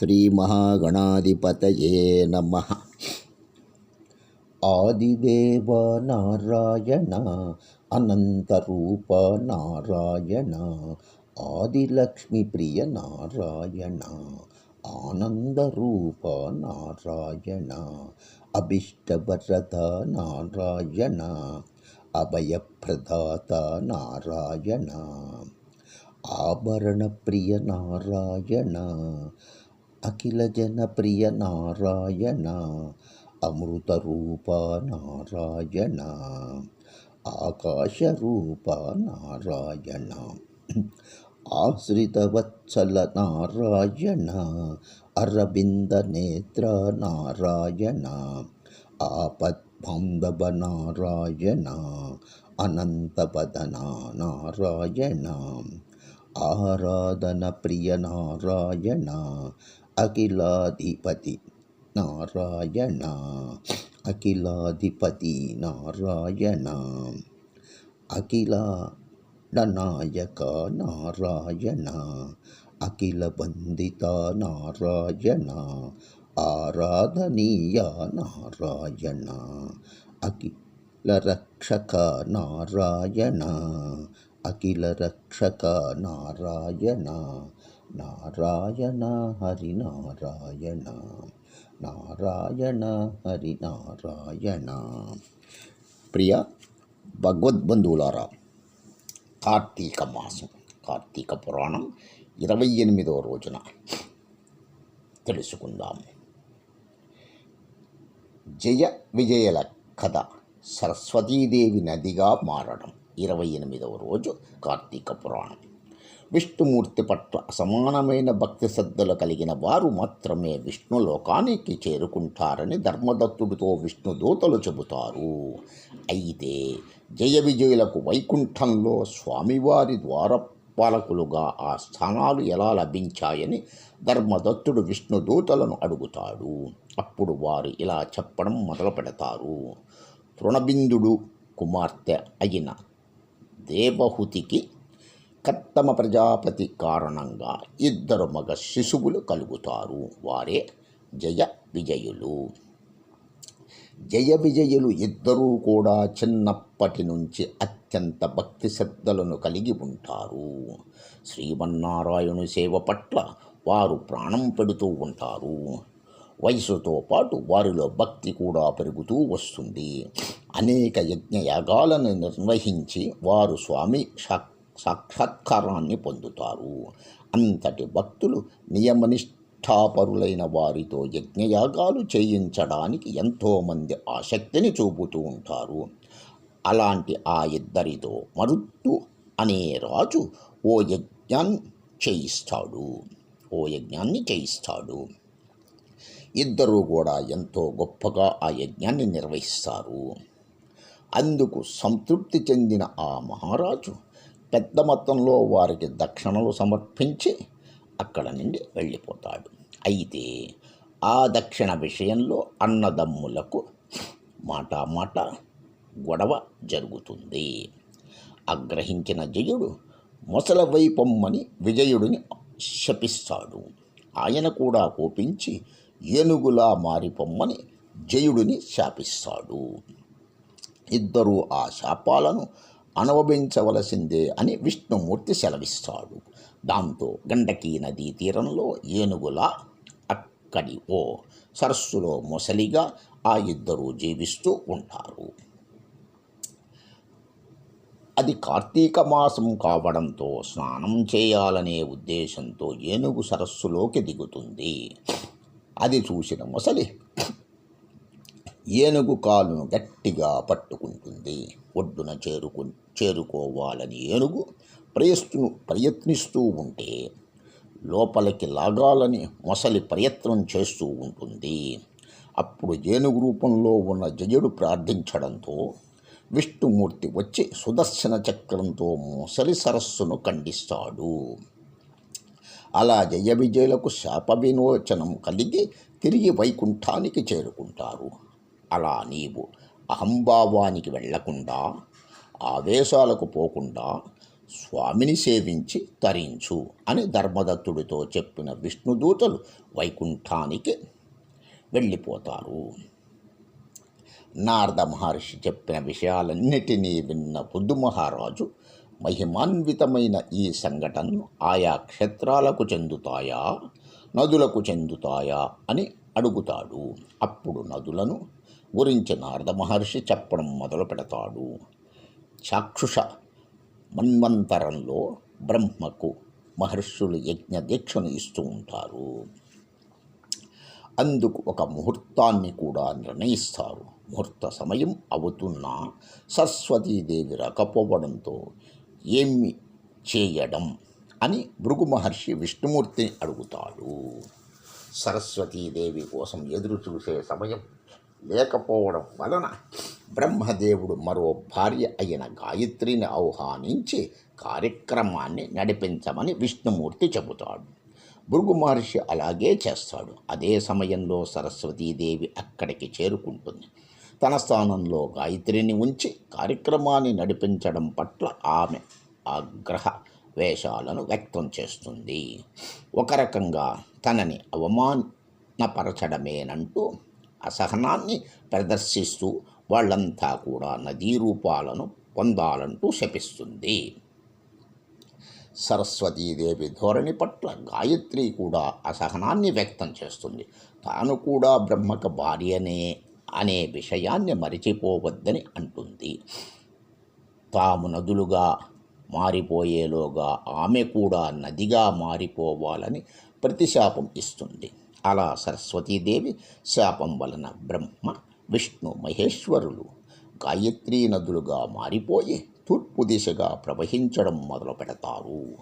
श्रीमहागणाधिपतये नमः। आदिदेवनारायण अनन्तरूपनारायण आदिलक्ष्मीप्रिय नारायण आनन्दरूप नारायण अभीष्टभरता नारायण अभयप्रदाता नारायण आभरणप्रियनारायण అఖిల జన ప్రియ నారాయణ అమృత రూప నారాయణ ఆకాశ రూప నారాయణ ఆశ్రితవత్సల నారాయణ అరవింద నేత్ర నారాయణ ఆపద్బాంధవ నారాయణ అనంతపదన నారాయణ ఆరాధన ప్రియ నారాయణ అఖిలాధిపతి నారాయణ అఖిలాధిపతి నారాయణ అఖిల నాయక నారాయణ అఖిల బంధిత నారాయణ ఆరాధనీయ నారాయణ అఖిల రక్షక నారాయణ హరి నారాయణ నారాయణ హరి నారాయణ ప్రియ భగవద్బంధువులారా కార్తీక మాసం కార్తీక పురాణం ఇరవై ఎనిమిదవ రోజున తెలుసుకుందాం. జయ విజయల కథ సరస్వతీదేవి నదిగా మారడం ఇరవై ఎనిమిదవ రోజు కార్తీక పురాణం. విష్ణుమూర్తి పట్ల అసమానమైన భక్తి శ్రద్ధలు కలిగిన వారు మాత్రమే విష్ణు లోకానికి చేరుకుంటారని ధర్మదత్తుడితో విష్ణుదూతలు చెబుతారు. అయితే జయ విజయులకు వైకుంఠంలో స్వామివారి ద్వారపాలకులుగా ఆ స్థానాలు ఎలా లభించాయని ధర్మదత్తుడు విష్ణుదూతలను అడుగుతాడు. అప్పుడు వారు ఇలా చెప్పడం మొదలు పెడతారు. తృణబిందుడు కుమార్తె అయిన దేవహుతికి కత్తమ ప్రజాపతి కారణంగా ఇద్దరు మగ శిశువులు కలుగుతారు. వారే జయ విజయులు. జయ విజయులు ఇద్దరూ కూడా చిన్నప్పటి నుంచి అత్యంత భక్తి శ్రద్ధలను కలిగి ఉంటారు. శ్రీమన్నారాయణు సేవ పట్ల వారు ప్రాణం పెడుతూ ఉంటారు. వయసుతో పాటు వారిలో భక్తి కూడా పెరుగుతూ వస్తుంది. అనేక యజ్ఞయాగాలను నిర్వహించి వారు స్వామి సాక్షాత్కారాన్ని పొందుతారు. అంతటి భక్తులు నియమనిష్టాపరులైన వారితో యజ్ఞయాగాలు చేయించడానికి ఎంతోమంది ఆసక్తిని చూపుతూ ఉంటారు. అలాంటి ఆ ఇద్దరితో మరుత్తు అనే రాజు ఓ యజ్ఞాన్ని చేయిస్తాడు. ఓ యజ్ఞాన్ని చేయిస్తాడు. ఇద్దరూ కూడా ఎంతో గొప్పగా ఆ యజ్ఞాన్ని నిర్వహిస్తారు. అందుకు సంతృప్తి చెందిన ఆ మహారాజు పెద్ద మొత్తంలో వారికి దక్షిణలు సమర్పించి అక్కడ నుండి వెళ్ళిపోతాడు. అయితే ఆ దక్షిణ విషయంలో అన్నదమ్ములకు మాట మాట గొడవ జరుగుతుంది. ఆగ్రహించిన జయుడు మొసల వైపమ్మని విజయుడిని శపిస్తాడు. ఆయన కూడా కోపించి ఏనుగులా మారిపొమ్మని జయుడిని శాపిస్తాడు. ఇద్దరూ ఆ శాపాలను అనుభవించవలసిందే అని విష్ణుమూర్తి సెలవిస్తాడు. దాంతో గండకీ నదీ తీరంలో ఏనుగులా అక్కడి ఓ సరస్సులో మొసలిగా ఆ ఇద్దరూ జీవిస్తూ ఉంటారు. అది కార్తీక మాసం కావడంతో స్నానం చేయాలనే ఉద్దేశంతో ఏనుగు సరస్సులోకి దిగుతుంది. అది చూసిన మొసలి ఏనుగు కాలును గట్టిగా పట్టుకుంటుంది. ఒడ్డున చేరుకు చేరుకోవాలని ఏనుగు ప్రయత్ను ప్రయత్నిస్తూ ఉంటే లోపలికి లాగాలని మొసలి ప్రయత్నం చేస్తూ ఉంటుంది. అప్పుడు ఏనుగు రూపంలో ఉన్న జయుడు ప్రార్థించడంతో విష్ణుమూర్తి వచ్చి సుదర్శన చక్రంతో మొసలి సరస్సును ఖండిస్తాడు. అలా జయ విజయులకు శాప విమోచనం కలిగి తిరిగి వైకుంఠానికి చేరుకుంటారు. అలా నీవు అహంభావానికి వెళ్ళకుండా ఆవేశాలకు పోకుండా స్వామిని సేవించి తరించు అని ధర్మదత్తుడితో చెప్పిన విష్ణుదూతలు వైకుంఠానికి వెళ్ళిపోతారు. నారద మహర్షి చెప్పిన విషయాలన్నిటినీ విన్న బుద్ధు మహారాజు మహిమాన్వితమైన ఈ సంఘటనలు ఆయా క్షేత్రాలకు చెందుతాయా నదులకు చెందుతాయా అని అడుగుతాడు. అప్పుడు నదులను గురించి నారద మహర్షి చెప్పడం మొదలు పెడతాడు. చాక్షుష మన్వంతరంలో బ్రహ్మకు మహర్షులు యజ్ఞ దీక్షను ఇస్తూ ఉంటారు. అందుకు ఒక ముహూర్తాన్ని కూడా నిర్ణయిస్తారు. ముహూర్త సమయం అవుతున్నా సరస్వతీదేవి రాకపోవడంతో ఏమి చేయడం అని భృగు మహర్షి విష్ణుమూర్తిని అడుగుతాడు. సరస్వతీదేవి కోసం ఎదురు చూసే సమయం లేకపోవడం వలన బ్రహ్మదేవుడు మరో భార్య అయిన గాయత్రిని ఆహ్వానించి కార్యక్రమాన్ని నడిపించమని విష్ణుమూర్తి చెబుతాడు. భృగు మహర్షి అలాగే చేస్తాడు. అదే సమయంలో సరస్వతీదేవి అక్కడికి చేరుకుంటుంది. తన స్థానంలో గాయత్రిని ఉంచి కార్యక్రమాన్ని నడిపించడం పట్ల ఆమె ఆగ్రహ వేషాలను వ్యక్తం చేస్తుంది. ఒక రకంగా తనని అవమానపరచడమేనంటూ అసహనాన్ని ప్రదర్శిస్తూ వాళ్ళంతా కూడా నదీ రూపాలను పొందాలంటూ శపిస్తుంది. సరస్వతీదేవి ధోరణి పట్ల గాయత్రి కూడా అసహనాన్ని వ్యక్తం చేస్తుంది. తాను కూడా బ్రహ్మక భార్యనే అనే విషయాన్ని మరిచిపోవద్దని అంటుంది. తాము నదులుగా మారిపోయేలోగా ఆమె కూడా నదిగా మారిపోవాలని ప్రతిశాపం ఇస్తుంది. అలా సరస్వతీదేవి శాపం వలన బ్రహ్మ విష్ణు మహేశ్వరులు గాయత్రీ నదులుగా మారిపోయి తూర్పు దిశగా ప్రవహించడం మొదలు పెడతారు.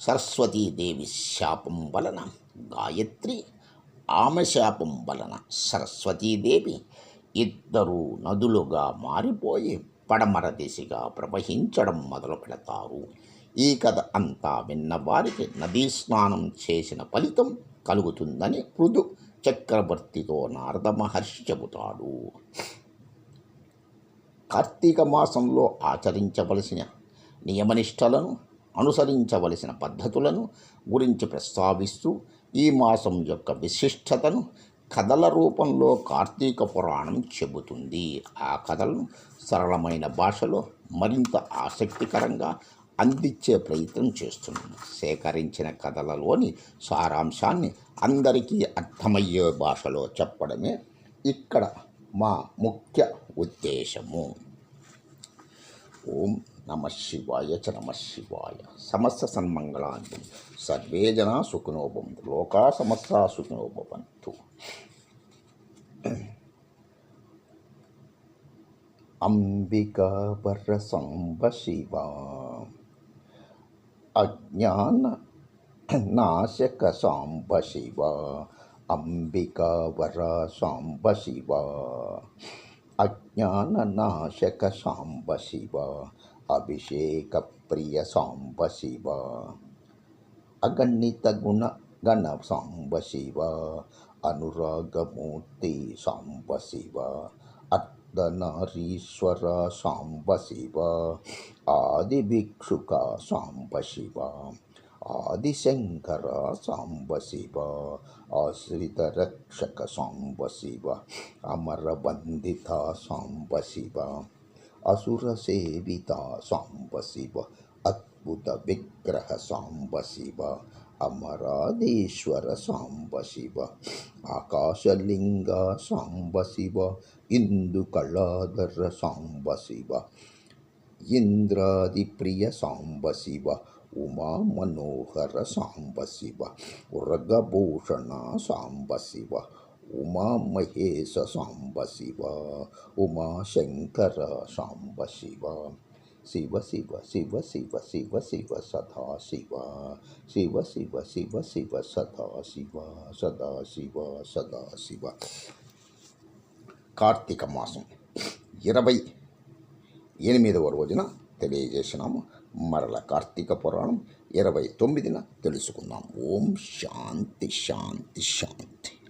సరస్వతీదేవి శాపం వలన గాయత్రి ఆమె శాపం వలన సరస్వతీదేవి ఇద్దరు నదులుగా మారిపోయి పడమర దిశగా ప్రవహించడం మొదలు పెడతారు. ఈ కథ అంతా విన్న వారికి నదీ స్నానం చేసిన ఫలితం కలుగుతుందని పృథు చక్రవర్తితో నారద మహర్షి చెబుతాడు. కార్తీక మాసంలో ఆచరించవలసిన నియమనిష్టలను అనుసరించవలసిన పద్ధతులను గురించి ప్రస్తావిస్తూ ఈ మాసం యొక్క విశిష్టతను కథల రూపంలో కార్తీక పురాణం చెబుతుంది. ఆ కథలను సరళమైన భాషలో మరింత ఆసక్తికరంగా అందించే ప్రయత్నం చేస్తున్నాను. సేకరించిన కథలలోని సారాంశాన్ని అందరికీ అర్థమయ్యే భాషలో చెప్పడమే ఇక్కడ మా ముఖ్య ఉద్దేశము. ఓం నమ శివాయ చ నమ శివాయ. సమస్త సన్మంగళాన్ని సర్వే జనా సుఖినోభవంతు లోకా సమస్త సుఖినోభవంతు అంబికా పరసంబ శివా. అజ్ఞాన నాశక సాంబ శివ అంబికా వర సాంబ శివ. అజ్ఞాన నాశక సాంబ శివ అభిషేక ప్రియ సాంబ శివ. అగణిత గుణ గణ సాంబ శివ అనురాగమూర్తి సాంబ శివ. అర్ధనారీశ్వర रीश्वर साम्बशिवा आदिभिक्षुका साम्बशिवा आदिशङ्करा साम्बशिवा आश्रितरक्षक साम्बशिवा अमरबन्धिता साम्बशिवा असुरसेविता साम्बशिव अद्भुतविग्रह साम्बशिवा వందిత సాంబ శివ అసుర సేవిత సాంబ శివ అద్భుత విగ్రహ సాంబ శివ అమరాధీశ్వర సాంబ శివ ఆకాశలింగ సాంబ శివ ఇందు కళాధర సాంబ శివ ఇంద్రాదిప్రియ సాంబ శివ ఉమా మనోహర సాంబ శివ శివ శివ శివ శివ శివ శివ శివ శివ శివ సదా శివ శివ శివ శివ శివ సదా శివ సదా శివ సదా శివ కార్తీక మాసం ఇరవై ఎనిమిదవ రోజున తెలియజేసినాము. మరల కార్తీక పురాణం ఇరవై తొమ్మిదిన తెలుసుకుందాం. ఓం శాంతి శాంతి శాంతి.